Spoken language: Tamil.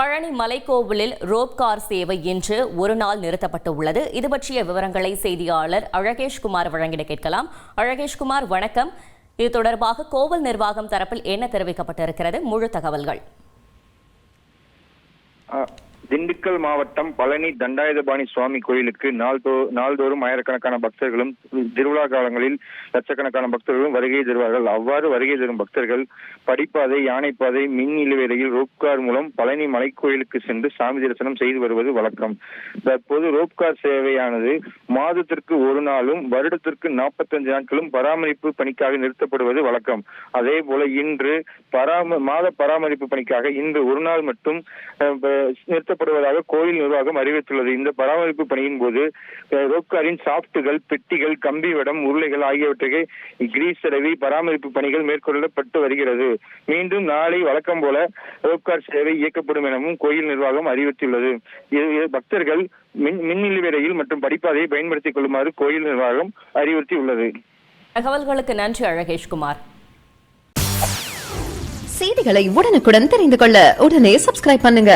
பழனி மலைக்கோவிலில் ரோப் கார் சேவை இன்று ஒரு நாள் நிறுத்தப்பட்டு உள்ளது இது பற்றிய விவரங்களை செய்தியாளர் அழகேஷ்குமார் வழங்கிட கேட்கலாம். அழகேஷ்குமார் வணக்கம். இது தொடர்பாக கோவில் நிர்வாகம் தரப்பில் என்ன தெரிவிக்கப்பட்டிருக்கிறது? முழு தகவல்கள். திண்டுக்கல் மாவட்டம் பழனி தண்டாயுதபாணி சுவாமி கோயிலுக்கு நாள்தோ நாள்தோறும் ஆயிரக்கணக்கான பக்தர்களும் திருவிழா காலங்களில் லட்சக்கணக்கான பக்தர்களும் வருகை தருவார்கள். அவ்வாறு வருகை தரும் பக்தர்கள் படிப்பாதை யானைப்பாதை மின் இழுவேலையில் ரோப்கார் மூலம் பழனி மலைக்கோயிலுக்கு சென்று சாமி தரிசனம் செய்து வருவது வழக்கம். தற்போது ரோப்கார் சேவையானது மாதத்திற்கு ஒரு நாளும் வருடத்திற்கு நாற்பத்தஞ்சு நாட்களும் பராமரிப்பு பணிக்காக நிறுத்தப்படுவது வழக்கம். அதே போல இன்று பராம மாத பராமரிப்பு பணிக்காக இன்று ஒரு நாள் மட்டும் நிறுத்த நிறுத்தப்படுவதாக கோயில் நிர்வாகம் அறிவித்துள்ளது. இந்த பராமரிப்பு பணியின் போது அஹ், ரோப்காரின் சாப்டுகள் பெட்டிகள் கம்பி வடம் உருளைகள் ஆகியவற்றுக்கு கிரீஸ் தடவி பராமரிப்பு பணிகள் மேற்கொள்ளப்பட்டு வருகிறது. மீண்டும் நாளை வழக்கம் போல ரோப்கார் சேவை இயக்கப்படும் எனவும் கோயில் நிர்வாகம் அறிவித்துள்ளது. பக்தர்கள் மின் மின் நிலுவையில் மற்றும் படிப்பாதையை பயன்படுத்திக் கொள்ளுமாறு கோயில் நிர்வாகம் அறிவுறுத்தியுள்ளது. தகவல்களுக்கு நன்றி அழகேஷ்குமார். செய்திகளை உடனுக்குடன் தெரிந்து கொள்ள உடனே சப்ஸ்கிரைப் பண்ணுங்க.